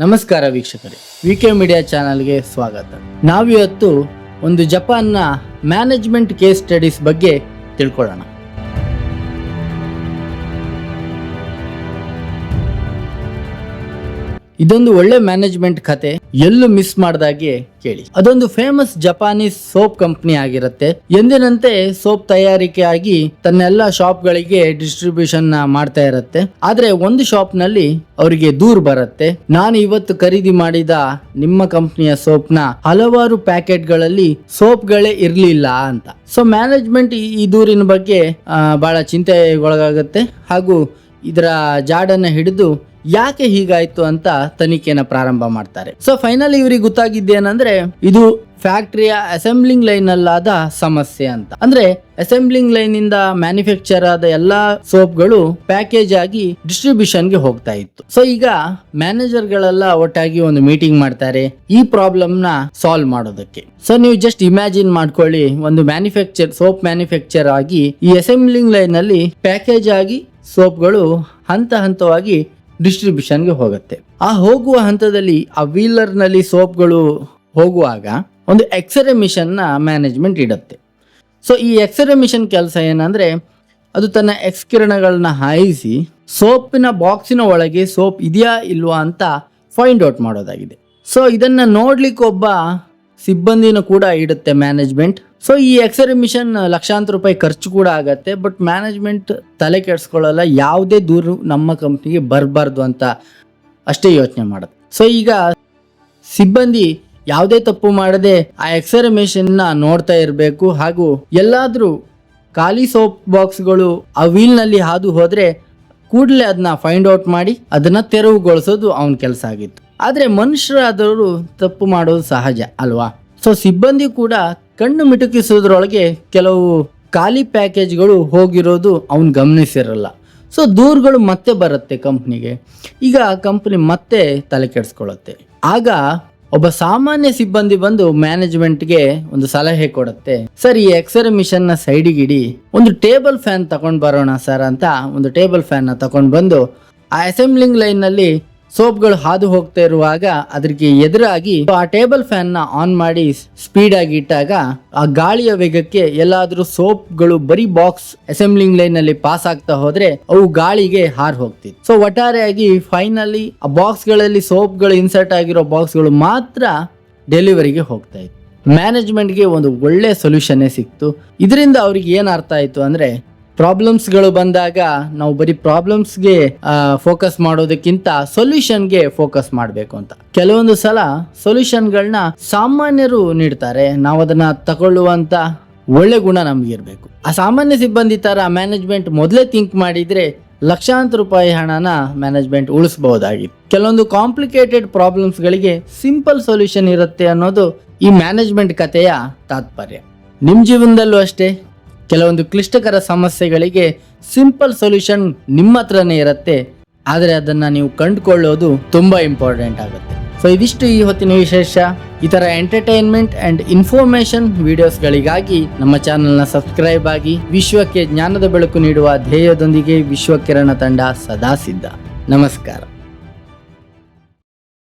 ನಮಸ್ಕಾರ ವೀಕ್ಷಕರೇ. V K media ಚಾನಲ್ಗೆ ಸ್ವಾಗತ. ನಾವಿವತ್ತು ಒಂದು ಜಪಾನ್ನ ಮ್ಯಾನೇಜ್ಮೆಂಟ್ ಕೇಸ್ ಸ್ಟಡೀಸ್ ಬಗ್ಗೆ ತಿಳ್ಕೊಳ್ಳೋಣ. ಇದೊಂದು ಒಳ್ಳೆ ಮ್ಯಾನೇಜ್ಮೆಂಟ್ ಕತೆ. ಎಲ್ಲೂ ಮಿಸ್ ಮಾಡ್ದಾಗೆ ಕೇಳಿ. ಅದೊಂದು ಫೇಮಸ್ ಜಪಾನೀಸ್ ಸೋಪ್ ಕಂಪನಿ ಆಗಿರುತ್ತೆ. ಎಂದಿನಂತೆ ಸೋಪ್ ತಯಾರಿಕೆ ಆಗಿ ತನ್ನೆಲ್ಲ ಶಾಪ್ ಗಳಿಗೆ ಡಿಸ್ಟ್ರಿಬ್ಯೂಷನ್ ಮಾಡ್ತಾ ಇರುತ್ತೆ. ಆದ್ರೆ ಒಂದು ಶಾಪ್ನಲ್ಲಿ ಅವರಿಗೆ ದೂರ್ ಬರುತ್ತೆ. ನಾನು ಇವತ್ತು ಖರೀದಿ ಮಾಡಿದ ನಿಮ್ಮ ಕಂಪನಿಯ ಸೋಪ್ನ ಹಲವಾರು ಪ್ಯಾಕೆಟ್ಗಳಲ್ಲಿ ಸೋಪ್ ಗಳೇ ಇರ್ಲಿಲ್ಲ ಅಂತ. ಸೊ ಮ್ಯಾನೇಜ್ಮೆಂಟ್ ಈ ದೂರಿನ ಬಗ್ಗೆ ಬಹಳ ಚಿಂತೆಗೊಳಗಾಗುತ್ತೆ. ಹಾಗೂ ಇದರ ಜಾಡನ್ನ ಹಿಡಿದು ಯಾಕೆ ಹೀಗಾಯ್ತು ಅಂತ ತನಿಖೆನ ಪ್ರಾರಂಭ ಮಾಡ್ತಾರೆ. ಸೊ ಫೈನಲ್ ಇವ್ರಿಗೆ ಗೊತ್ತಾಗಿದ್ದೇನಂದ್ರೆ ಇದು ಫ್ಯಾಕ್ಟರಿಯ ಅಸೆಂಬ್ಲಿಂಗ್ ಲೈನ್ ಅಲ್ಲಾದ ಸಮಸ್ಯೆ ಅಂತ. ಅಂದ್ರೆ, ಅಸೆಂಬ್ಲಿಂಗ್ ಲೈನ್ ಮ್ಯಾನುಫ್ಯಾಕ್ಚರ್ ಆದ ಎಲ್ಲಾ ಸೋಪ್ಗಳು ಪ್ಯಾಕೇಜ್ ಆಗಿ ಡಿಸ್ಟ್ರಿಬ್ಯೂಷನ್ಗೆ ಹೋಗ್ತಾ ಇತ್ತು. ಸೊ ಈಗ ಮ್ಯಾನೇಜರ್ ಗಳೆಲ್ಲ ಒಟ್ಟಾಗಿ ಒಂದು ಮೀಟಿಂಗ್ ಮಾಡ್ತಾರೆ ಈ ಪ್ರಾಬ್ಲಮ್ನ ಸಾಲ್ವ್ ಮಾಡೋದಕ್ಕೆ. ಸೊ ನೀವು ಜಸ್ಟ್ ಇಮ್ಯಾಜಿನ್ ಮಾಡ್ಕೊಳ್ಳಿ, ಒಂದು ಮ್ಯಾನುಫ್ಯಾಕ್ಚರ್, ಸೋಪ್ ಮ್ಯಾನುಫ್ಯಾಕ್ಚರ್ ಆಗಿ ಈ ಅಸೆಂಬ್ಲಿಂಗ್ ಲೈನ್ ಅಲ್ಲಿ ಪ್ಯಾಕೇಜ್ ಆಗಿ ಸೋಪ್ಗಳು ಹಂತ ಹಂತವಾಗಿ ಡಿಸ್ಟ್ರಿಬ್ಯೂಷನ್ಗೆ ಹೋಗುತ್ತೆ. ಆ ಹೋಗುವ ಹಂತದಲ್ಲಿ ಆ ವೀಲರ್ನಲ್ಲಿ ಸೋಪ್ಗಳು ಹೋಗುವಾಗ ಒಂದು ಎಕ್ಸ್ರೇ ಮಿಷನ್ನ ಮ್ಯಾನೇಜ್ಮೆಂಟ್ ಇಡುತ್ತೆ. ಸೊ ಈ ಎಕ್ಸ್ರೇ ಮಿಷನ್ ಕೆಲಸ ಏನಂದರೆ ಅದು ತನ್ನ ಎಕ್ಸ್ ಕಿರಣಗಳನ್ನ ಹಾಯಿಸಿ ಸೋಪಿನ ಬಾಕ್ಸಿನ ಒಳಗೆ ಸೋಪ್ ಇದೆಯಾ ಇಲ್ವಾ ಅಂತ ಫೈಂಡ್ ಔಟ್ ಮಾಡೋದಾಗಿದೆ. ಸೊ ಇದನ್ನ ನೋಡ್ಲಿಕ್ಕೆ ಒಬ್ಬ ಸಿಬ್ಬಂದಿನ ಕೂಡ ಇಡುತ್ತೆ ಮ್ಯಾನೇಜ್ಮೆಂಟ್ ಸೊ ಈ ಎಕ್ಸ್ರೇ ಮಿಷನ್ ಲಕ್ಷಾಂತರ ರೂಪಾಯಿ ಖರ್ಚು ಕೂಡ ಆಗತ್ತೆ ಬಟ್ ಮ್ಯಾನೇಜ್ಮೆಂಟ್ ತಲೆ ಕೆಡಿಸ್ಕೊಳ್ಳಲ್ಲ, ಯಾವುದೇ ದೂರು ನಮ್ಮ ಕಂಪ್ನಿಗೆ ಬರಬಾರ್ದು ಅಂತ ಅಷ್ಟೇ ಯೋಚನೆ ಮಾಡುತ್ತೆ. ಸೊ ಈಗ ಸಿಬ್ಬಂದಿ ಯಾವುದೇ ತಪ್ಪು ಮಾಡದೆ ಆ ಎಕ್ಸ್ರೇ ನ ನೋಡ್ತಾ ಇರಬೇಕು, ಹಾಗೂ ಎಲ್ಲಾದರೂ ಖಾಲಿ ಸೋಪ್ ಬಾಕ್ಸ್ಗಳು ಆ ವೀಲ್ನಲ್ಲಿ ಹಾದು ಹೋದರೆ ಕೂಡಲೇ ಅದನ್ನ ಫೈಂಡ್ ಔಟ್ ಮಾಡಿ, ಅದನ್ನ ತೆರವುಗೊಳಿಸೋದು ಅವನ ಕೆಲಸ ಆಗಿತ್ತು. ಆದರೆ ಮನುಷ್ಯರಾದವರು ತಪ್ಪು ಮಾಡೋದು ಸಹಜ, ಅಲ್ವಾ? ಸೊ ಸಿಬ್ಬಂದಿ ಕೂಡ ಕಣ್ಣು ಮಿಟುಕಿಸೋದ್ರೊಳಗೆ ಕೆಲವು ಖಾಲಿ ಪ್ಯಾಕೇಜ್ಗಳು ಹೋಗಿರೋದು ಅವನು ಗಮನಿಸಿರಲ್ಲ. ಸೊ ದೂರುಗಳು ಮತ್ತೆ ಬರುತ್ತೆ ಕಂಪ್ನಿಗೆ. ಈಗ ಕಂಪ್ನಿ ಮತ್ತೆ ತಲೆ ಕೆಡಿಸ್ಕೊಳ್ಳುತ್ತೆ. ಆಗ ಒಬ್ಬ ಸಾಮಾನ್ಯ ಸಿಬ್ಬಂದಿ ಬಂದು ಮ್ಯಾನೇಜ್ಮೆಂಟ್ಗೆ ಒಂದು ಸಲಹೆ ಕೊಡುತ್ತೆ. ಸರ್, ಈ ಎಕ್ಸ್ರೇ ಮಿಷನ್ನ ಸೈಡಿಗಿಡಿ ಒಂದು ಟೇಬಲ್ ಫ್ಯಾನ್ ತಗೊಂಡ್ ಬರೋಣ ಸರ್ ಅಂತ ಒಂದು ಟೇಬಲ್ ಫ್ಯಾನ್ನ ತಗೊಂಡ್ ಬಂದು ಆ ಅಸೆಂಬ್ಲಿಂಗ್ ಲೈನ್ನಲ್ಲಿ ಸೋಪ್ಗಳು ಹಾದು ಹೋಗ್ತಾ ಇರುವಾಗ ಅದಕ್ಕೆ ಎದುರಾಗಿ ಆ ಟೇಬಲ್ ಫ್ಯಾನ್ನ ಆನ್ ಮಾಡಿ ಸ್ಪೀಡ್ ಆಗಿ ಇಟ್ಟಾಗ ಆ ಗಾಳಿಯ ವೇಗಕ್ಕೆ ಎಲ್ಲಾದ್ರೂ ಸೋಪ್ಗಳು ಬರೀ ಬಾಕ್ಸ್ ಅಸೆಂಬ್ಲಿಂಗ್ ಲೈನ್ನಲ್ಲಿ ಪಾಸ್ ಆಗ್ತಾ ಹೋದ್ರೆ ಅವು ಗಾಳಿಗೆ ಹಾರ್ ಹೋಗ್ತಿತ್ತು. ಸೊ ಒಟ್ಟಾರೆಯಾಗಿ ಫೈನಲಿ ಆ ಬಾಕ್ಸ್ಗಳಲ್ಲಿ ಸೋಪ್ಗಳು ಇನ್ಸರ್ಟ್ ಆಗಿರೋ ಬಾಕ್ಸ್ಗಳು ಮಾತ್ರ ಡೆಲಿವರಿಗೆ ಹೋಗ್ತಾ ಇತ್ತು. ಮ್ಯಾನೇಜ್ಮೆಂಟ್ಗೆ ಒಂದು ಒಳ್ಳೆ ಸೊಲ್ಯೂಷನ್ನೇ ಸಿಕ್ತು. ಇದರಿಂದ ಅವ್ರಿಗೆ ಏನು ಅರ್ಥ ಆಯ್ತು ಅಂದ್ರೆ ಪ್ರಾಬ್ಲಮ್ಸ್ಗಳು ಬಂದಾಗ ನಾವು ಬರೀ ಪ್ರಾಬ್ಲಮ್ಸ್ಗೆ ಫೋಕಸ್ ಮಾಡೋದಕ್ಕಿಂತ ಸೊಲ್ಯೂಷನ್ಗೆ ಫೋಕಸ್ ಮಾಡಬೇಕು ಅಂತ. ಕೆಲವೊಂದು ಸಲ ಸೊಲ್ಯೂಷನ್ಗಳನ್ನ ಸಾಮಾನ್ಯರು ನೀಡ್ತಾರೆ. ನಾವು ಅದನ್ನ ತಗೊಳ್ಳುವಂತ ಒಳ್ಳೆ ಗುಣ ನಮಗಿರ್ಬೇಕು. ಆ ಸಾಮಾನ್ಯ ಸಿಬ್ಬಂದಿ ಥರ ಮ್ಯಾನೇಜ್ಮೆಂಟ್ ಮೊದಲೇ ಥಿಂಕ್ ಮಾಡಿದ್ರೆ ಲಕ್ಷಾಂತರ ರೂಪಾಯಿ ಹಣನ ಮ್ಯಾನೇಜ್ಮೆಂಟ್ ಉಳಿಸಬಹುದಾಗಿತ್ತು. ಕೆಲವೊಂದು ಕಾಂಪ್ಲಿಕೇಟೆಡ್ ಪ್ರಾಬ್ಲಮ್ಸ್ಗಳಿಗೆ ಸಿಂಪಲ್ ಸೊಲ್ಯೂಷನ್ ಇರುತ್ತೆ ಅನ್ನೋದು ಈ ಮ್ಯಾನೇಜ್ಮೆಂಟ್ ಕಥೆಯ ತಾತ್ಪರ್ಯ. ನಿಮ್ಮ ಜೀವನದಲ್ಲೂ ಅಷ್ಟೇ. ಕೆಲವೊಂದು ಕ್ಲಿಷ್ಟಕರ ಸಮಸ್ಯೆಗಳಿಗೆ ಸಿಂಪಲ್ ಸೊಲ್ಯೂಷನ್ ನಿಮ್ಮ ಹತ್ರನೇ ಇರುತ್ತೆ, ಆದರೆ ಅದನ್ನು ನೀವು ಕಂಡುಕೊಳ್ಳೋದು ತುಂಬ ಇಂಪಾರ್ಟೆಂಟ್ ಆಗುತ್ತೆ. ಸೊ ಇದಿಷ್ಟು ಈ ಹೊತ್ತಿನ ವಿಶೇಷ. ಈ ಥರ ಎಂಟರ್ಟೈನ್ಮೆಂಟ್ ಆ್ಯಂಡ್ ಇನ್ಫಾರ್ಮೇಷನ್ ವಿಡಿಯೋಸ್ಗಳಿಗಾಗಿ ನಮ್ಮ ಚಾನಲ್ನ ಸಬ್ಸ್ಕ್ರೈಬ್ ಆಗಿ ವಿಶ್ವಕ್ಕೆ ಜ್ಞಾನದ ಬೆಳಕು ನೀಡುವ ಧ್ಯೇಯದೊಂದಿಗೆ ವಿಶ್ವಕಿರಣ ತಂಡ ಸದಾ ಸಿದ್ಧ. ನಮಸ್ಕಾರ.